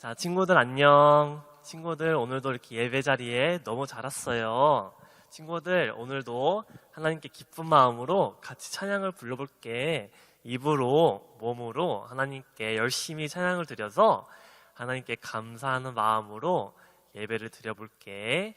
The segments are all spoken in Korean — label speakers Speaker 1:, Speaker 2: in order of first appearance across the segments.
Speaker 1: 자, 친구들 안녕. 친구들 오늘도 이렇게 예배 자리에 너무 잘 왔어요. 친구들 오늘도 하나님께 기쁜 마음으로 같이 찬양을 불러볼게. 입으로, 몸으로 하나님께 열심히 찬양을 드려서 하나님께 감사하는 마음으로 예배를 드려볼게.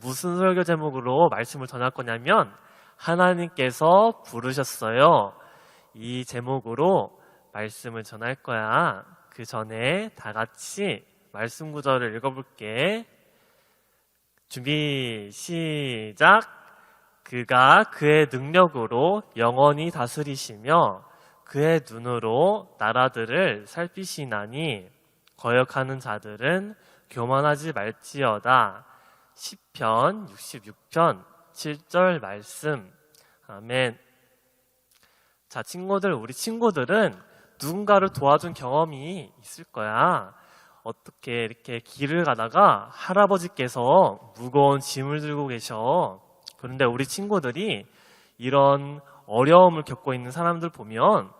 Speaker 2: 무슨 설교 제목으로 말씀을 전할 거냐면 하나님께서 부르셨어요. 이 제목으로 말씀을 전할 거야. 그 전에 다 같이 말씀 구절을 읽어볼게. 준비, 시작. 그가 그의 능력으로 영원히 다스리시며 그의 눈으로 나라들을 살피시나니 거역하는 자들은 교만하지 말지어다. 10편, 66편, 7절 말씀. 아멘. 자, 친구들, 우리 친구들은 누군가를 도와준 경험이 있을 거야. 어떻게 이렇게 길을 가다가 할아버지께서 무거운 짐을 들고 계셔. 그런데 우리 친구들이 이런 어려움을 겪고 있는 사람들 보면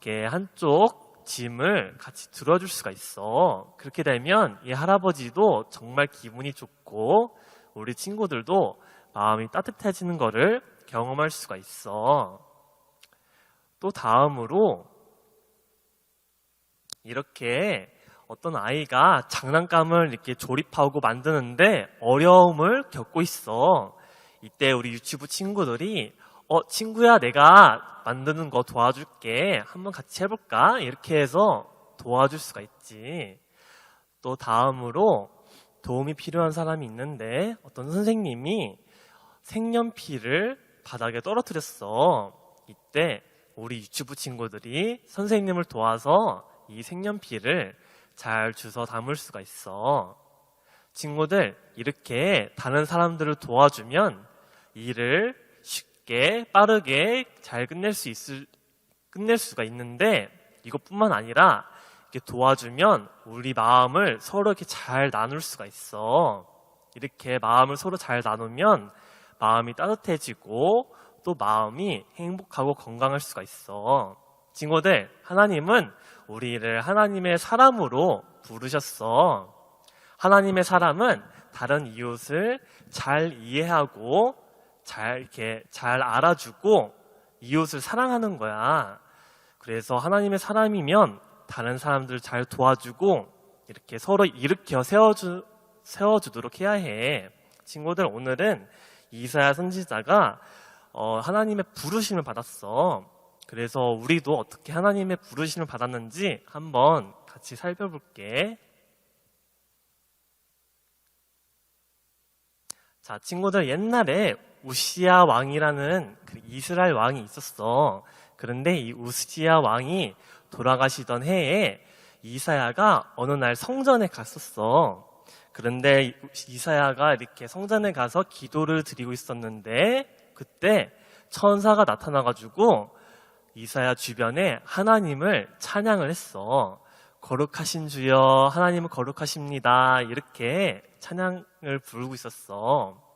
Speaker 2: 이렇게 한쪽 짐을 같이 들어줄 수가 있어. 그렇게 되면 이 할아버지도 정말 기분이 좋고 우리 친구들도 마음이 따뜻해지는 거를 경험할 수가 있어. 또 다음으로 이렇게 어떤 아이가 장난감을 이렇게 조립하고 만드는데 어려움을 겪고 있어. 이때 우리 유치부 친구들이 어, 친구야, 내가 만드는 거 도와줄게. 한번 같이 해볼까? 이렇게 해서 도와줄 수가 있지. 또 다음으로 도움이 필요한 사람이 있는데 어떤 선생님이 색연필을 바닥에 떨어뜨렸어. 이때 우리 유치부 친구들이 선생님을 도와서 이 색연필을 잘 주워 담을 수가 있어. 친구들, 이렇게 다른 사람들을 도와주면 일을 쉽게, 빠르게 잘 끝낼 수 있을, 끝낼 수가 있는데 이것뿐만 아니라 이렇게 도와주면 우리 마음을 서로 이렇게 잘 나눌 수가 있어. 이렇게 마음을 서로 잘 나누면 마음이 따뜻해지고 또 마음이 행복하고 건강할 수가 있어. 친구들, 하나님은 우리를 하나님의 사람으로 부르셨어. 하나님의 사람은 다른 이웃을 잘 이해하고 잘 이렇게 잘 알아주고 이웃을 사랑하는 거야. 그래서 하나님의 사람이면 다른 사람들을 잘 도와주고 이렇게 서로 일으켜 세워주, 세워주도록 해야 해. 친구들, 오늘은 이사야 선지자가 어, 하나님의 부르심을 받았어. 그래서 우리도 어떻게 하나님의 부르심을 받았는지 한번 같이 살펴볼게. 자, 친구들 옛날에 우시아 왕이라는 그 이스라엘 왕이 있었어. 그런데 이 우시아 왕이 돌아가시던 해에 이사야가 어느 날 성전에 갔었어. 그런데 이사야가 이렇게 성전에 가서 기도를 드리고 있었는데 그때 천사가 나타나가지고 이사야 주변에 하나님을 찬양을 했어. 거룩하신 주여, 하나님은 거룩하십니다. 이렇게 찬양을 부르고 있었어.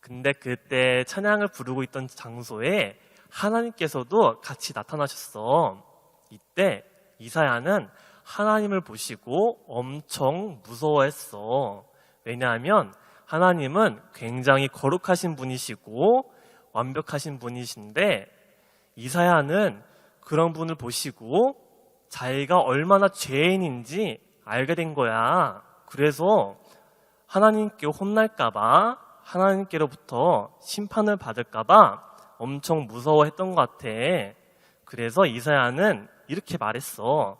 Speaker 2: 근데 그때 찬양을 부르고 있던 장소에 하나님께서도 같이 나타나셨어. 이때 이사야는 하나님을 보시고 엄청 무서워했어. 왜냐하면 하나님은 굉장히 거룩하신 분이시고 완벽하신 분이신데 이사야는 그런 분을 보시고 자기가 얼마나 죄인인지 알게 된 거야. 그래서 하나님께 혼날까봐 하나님께로부터 심판을 받을까봐 엄청 무서워했던 것 같아. 그래서 이사야는 이렇게 말했어.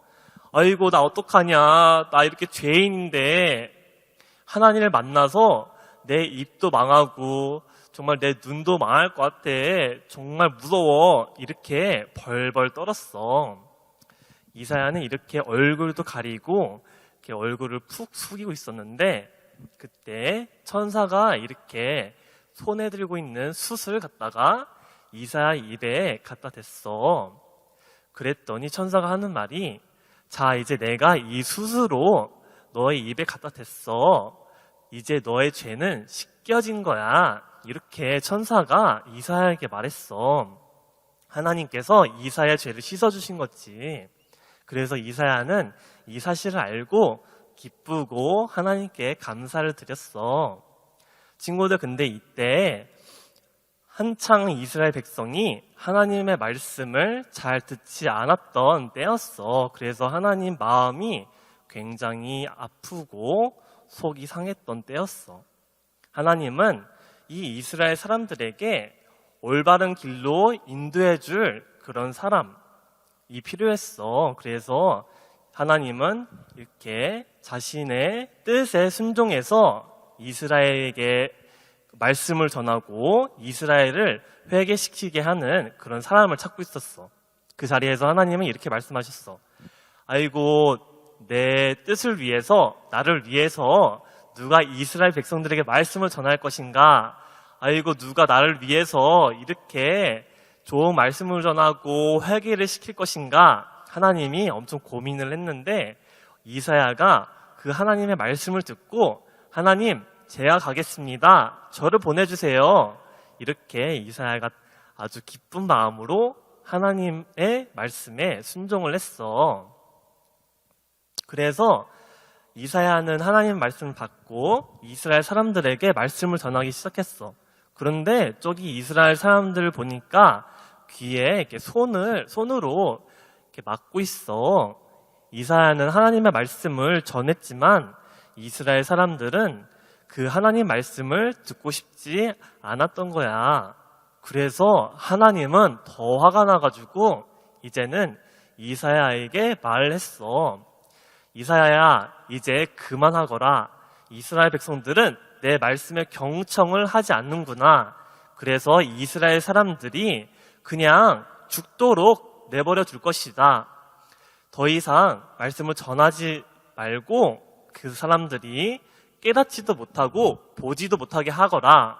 Speaker 2: 아이고, 나 어떡하냐. 나 이렇게 죄인인데 하나님을 만나서 내 입도 망하고 정말 내 눈도 망할 것 같아. 정말 무서워. 이렇게 벌벌 떨었어. 이사야는 이렇게 얼굴도 가리고 이렇게 얼굴을 푹 숙이고 있었는데 그때 천사가 이렇게 손에 들고 있는 숯을 갖다가 이사야 입에 갖다 댔어. 그랬더니 천사가 하는 말이 자 이제 내가 이 숯으로 너의 입에 갖다 댔어. 이제 너의 죄는 씻겨진 거야. 이렇게 천사가 이사야에게 말했어. 하나님께서 이사야의 죄를 씻어주신 거지. 그래서 이사야는 이 사실을 알고 기쁘고 하나님께 감사를 드렸어. 친구들 근데 이때 한창 이스라엘 백성이 하나님의 말씀을 잘 듣지 않았던 때였어. 그래서 하나님 마음이 굉장히 아프고 속이 상했던 때였어. 하나님은 이 이스라엘 사람들에게 올바른 길로 인도해 줄 그런 사람이 필요했어. 그래서 하나님은 이렇게 자신의 뜻에 순종해서 이스라엘에게 말씀을 전하고 이스라엘을 회개시키게 하는 그런 사람을 찾고 있었어. 그 자리에서 하나님은 이렇게 말씀하셨어. 아이고, 내 뜻을 위해서, 나를 위해서 누가 이스라엘 백성들에게 말씀을 전할 것인가? 아이고, 누가 나를 위해서 이렇게 좋은 말씀을 전하고 회개를 시킬 것인가? 하나님이 엄청 고민을 했는데 이사야가 그 하나님의 말씀을 듣고 하나님, 제가 가겠습니다. 저를 보내주세요. 이렇게 이사야가 아주 기쁜 마음으로 하나님의 말씀에 순종을 했어. 그래서 이사야는 하나님 말씀을 받고 이스라엘 사람들에게 말씀을 전하기 시작했어. 그런데 저기 이스라엘 사람들을 보니까 귀에 이렇게 손을 손으로 이렇게 막고 있어. 이사야는 하나님의 말씀을 전했지만 이스라엘 사람들은 그 하나님 말씀을 듣고 싶지 않았던 거야. 그래서 하나님은 더 화가 나가지고 이제는 이사야에게 말을 했어. 이사야야, 이제 그만하거라. 이스라엘 백성들은 내 말씀에 경청을 하지 않는구나. 그래서 이스라엘 사람들이 그냥 죽도록 내버려 둘 것이다. 더 이상 말씀을 전하지 말고 그 사람들이 깨닫지도 못하고 보지도 못하게 하거라.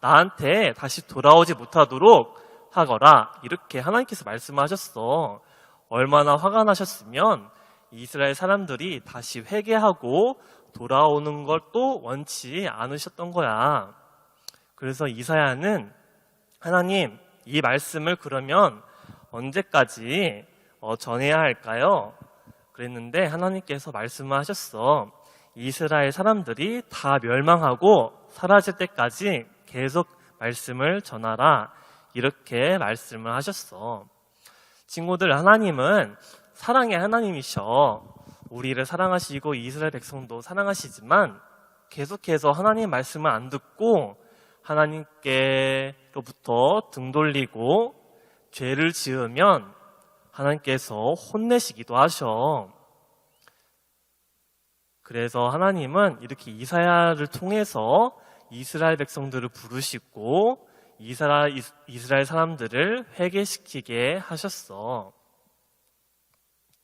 Speaker 2: 나한테 다시 돌아오지 못하도록 하거라. 이렇게 하나님께서 말씀하셨어. 얼마나 화가 나셨으면 이스라엘 사람들이 다시 회개하고 돌아오는 걸 또 원치 않으셨던 거야. 그래서 이사야는 하나님, 이 말씀을 그러면 언제까지 어, 전해야 할까요? 그랬는데 하나님께서 말씀하셨어. 이스라엘 사람들이 다 멸망하고 사라질 때까지 계속 말씀을 전하라. 이렇게 말씀을 하셨어. 친구들, 하나님은 사랑의 하나님이셔. 우리를 사랑하시고 이스라엘 백성도 사랑하시지만 계속해서 하나님 말씀을 안 듣고 하나님께로부터 등 돌리고 죄를 지으면 하나님께서 혼내시기도 하셔. 그래서 하나님은 이렇게 이사야를 통해서 이스라엘 백성들을 부르시고 이스라엘, 이스라엘 사람들을 회개시키게 하셨어.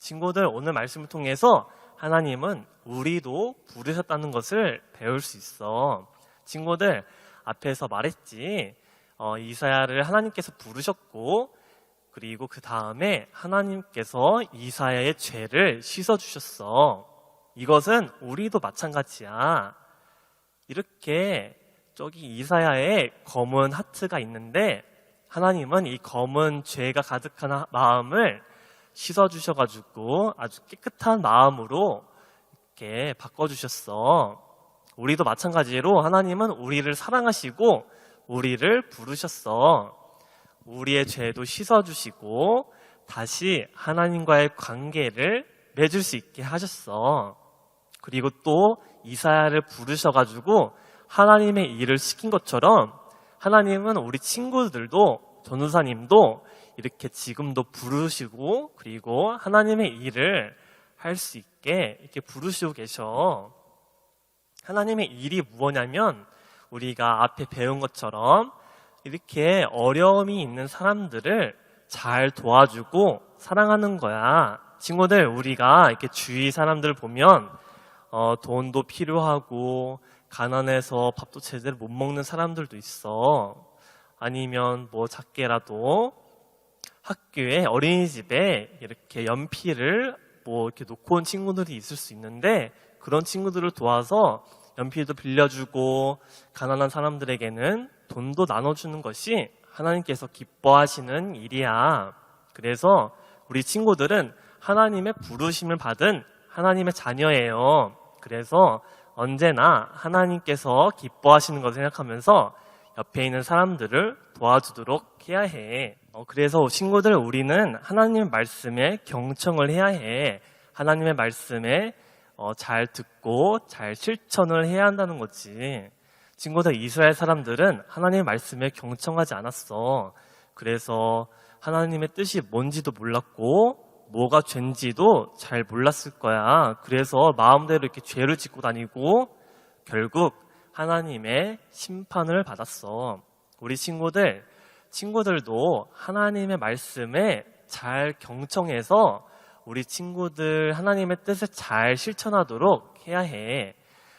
Speaker 2: 친구들 오늘 말씀을 통해서 하나님은 우리도 부르셨다는 것을 배울 수 있어. 친구들 앞에서 말했지. 어, 이사야를 하나님께서 부르셨고 그리고 그 다음에 하나님께서 이사야의 죄를 씻어 주셨어. 이것은 우리도 마찬가지야. 이렇게 저기 이사야의 검은 하트가 있는데 하나님은 이 검은 죄가 가득한 마음을 씻어 주셔가지고 아주 깨끗한 마음으로 이렇게 바꿔주셨어. 우리도 마찬가지로 하나님은 우리를 사랑하시고 우리를 부르셨어. 우리의 죄도 씻어주시고 다시 하나님과의 관계를 맺을 수 있게 하셨어. 그리고 또 이사야를 부르셔가지고 하나님의 일을 시킨 것처럼 하나님은 우리 친구들도 전우사님도 이렇게 지금도 부르시고 그리고 하나님의 일을 할 수 있게 이렇게 부르시고 계셔. 하나님의 일이 무엇냐면 우리가 앞에 배운 것처럼 이렇게 어려움이 있는 사람들을 잘 도와주고 사랑하는 거야. 친구들, 우리가 이렇게 주위 사람들 보면 어, 돈도 필요하고 가난해서 밥도 제대로 못 먹는 사람들도 있어. 아니면 뭐 작게라도 학교에 어린이집에 이렇게 연필을 뭐 이렇게 놓고 온 친구들이 있을 수 있는데 그런 친구들을 도와서 연필도 빌려주고 가난한 사람들에게는 돈도 나눠주는 것이 하나님께서 기뻐하시는 일이야. 그래서 우리 친구들은 하나님의 부르심을 받은 하나님의 자녀예요. 그래서 언제나 하나님께서 기뻐하시는 것을 생각하면서 옆에 있는 사람들을 도와주도록 해야 해. 어, 그래서 친구들 우리는 하나님의 말씀에 경청을 해야 해. 하나님의 말씀에 어, 잘 듣고 잘 실천을 해야 한다는 거지. 친구들 이스라엘 사람들은 하나님의 말씀에 경청하지 않았어. 그래서 하나님의 뜻이 뭔지도 몰랐고 뭐가 죄인지도 잘 몰랐을 거야. 그래서 마음대로 이렇게 죄를 짓고 다니고 결국 하나님의 심판을 받았어. 우리 친구들, 친구들도 하나님의 말씀에 잘 경청해서 우리 친구들 하나님의 뜻을 잘 실천하도록 해야 해.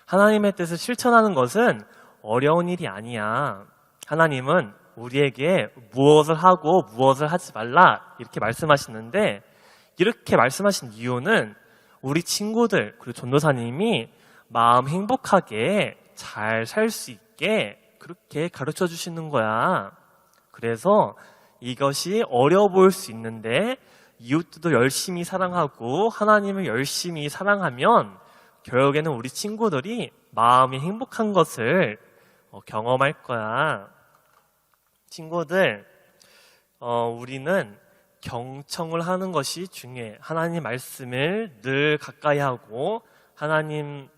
Speaker 2: 하나님의 뜻을 실천하는 것은 어려운 일이 아니야. 하나님은 우리에게 무엇을 하고 무엇을 하지 말라 이렇게 말씀하시는데 이렇게 말씀하신 이유는 우리 친구들 그리고 전도사님이 마음 행복하게 잘 살 수 있게 그렇게 가르쳐 주시는 거야. 그래서 이것이 어려워 보일 수 있는데 이웃들도 열심히 사랑하고 하나님을 열심히 사랑하면 결국에는 우리 친구들이 마음이 행복한 것을 어, 경험할 거야. 친구들, 어, 우리는 경청을 하는 것이 중요해. 하나님 말씀을 늘 가까이 하고, 하나님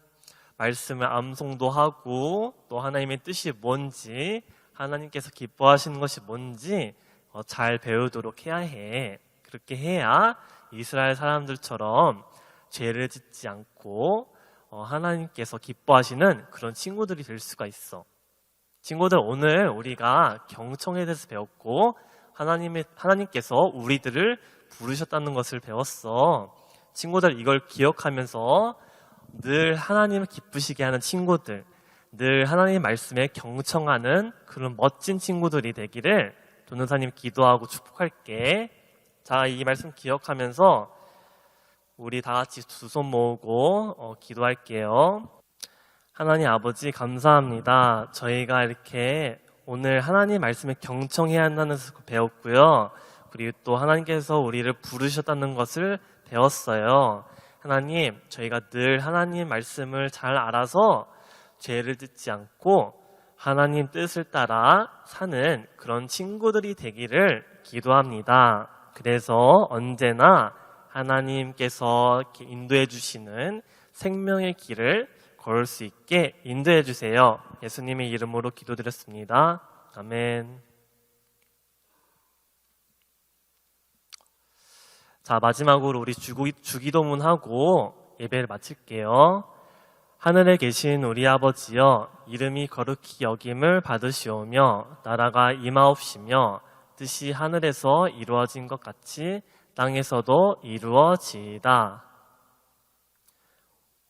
Speaker 2: 말씀을 암송도 하고, 또 하나님의 뜻이 뭔지, 하나님께서 기뻐하시는 것이 뭔지 어, 잘 배우도록 해야 해. 그렇게 해야 이스라엘 사람들처럼 죄를 짓지 않고, 어, 하나님께서 기뻐하시는 그런 친구들이 될 수가 있어. 친구들 오늘 우리가 경청에 대해서 배웠고 하나님의 하나님께서 우리들을 부르셨다는 것을 배웠어. 친구들 이걸 기억하면서 늘 하나님을 기쁘시게 하는 친구들, 늘 하나님의 말씀에 경청하는 그런 멋진 친구들이 되기를 도는사님 기도하고 축복할게. 자, 이 말씀 기억하면서 우리 다 같이 두 손 모으고 어, 기도할게요. 하나님 아버지 감사합니다. 저희가 이렇게 오늘 하나님 말씀에 경청해야 한다는 것을 배웠고요. 그리고 또 하나님께서 우리를 부르셨다는 것을 배웠어요. 하나님, 저희가 늘 하나님 말씀을 잘 알아서 죄를 짓지 않고 하나님 뜻을 따라 사는 그런 친구들이 되기를 기도합니다. 그래서 언제나 하나님께서 인도해 주시는 생명의 길을 걸을 수 있게 인도해 주세요. 예수님의 이름으로 기도드렸습니다. 아멘. 자, 마지막으로 우리 주기, 주기도문하고 예배를 마칠게요. 하늘에 계신 우리 아버지여, 이름이 거룩히 여김을 받으시오며, 나라가 임하옵시며, 뜻이 하늘에서 이루어진 것 같이 땅에서도 이루어지이다.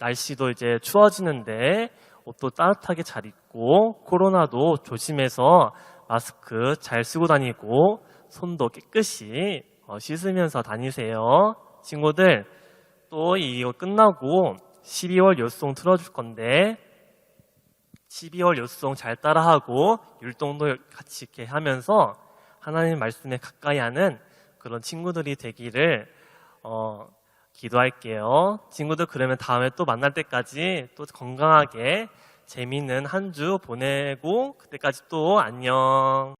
Speaker 2: 날씨도 이제 추워지는데 옷도 따뜻하게 잘 입고 코로나도 조심해서 마스크 잘 쓰고 다니고 손도 깨끗이 어, 씻으면서 다니세요. 친구들 또 이거 끝나고 12월 요송 틀어줄 건데 12월 요송 잘 따라하고 율동도 같이 이렇게 하면서 하나님 말씀에 가까이 하는 그런 친구들이 되기를 어, 기도할게요. 친구들 그러면 다음에 또 만날 때까지 또 건강하게 재미있는 한 주 보내고 그때까지 또 안녕.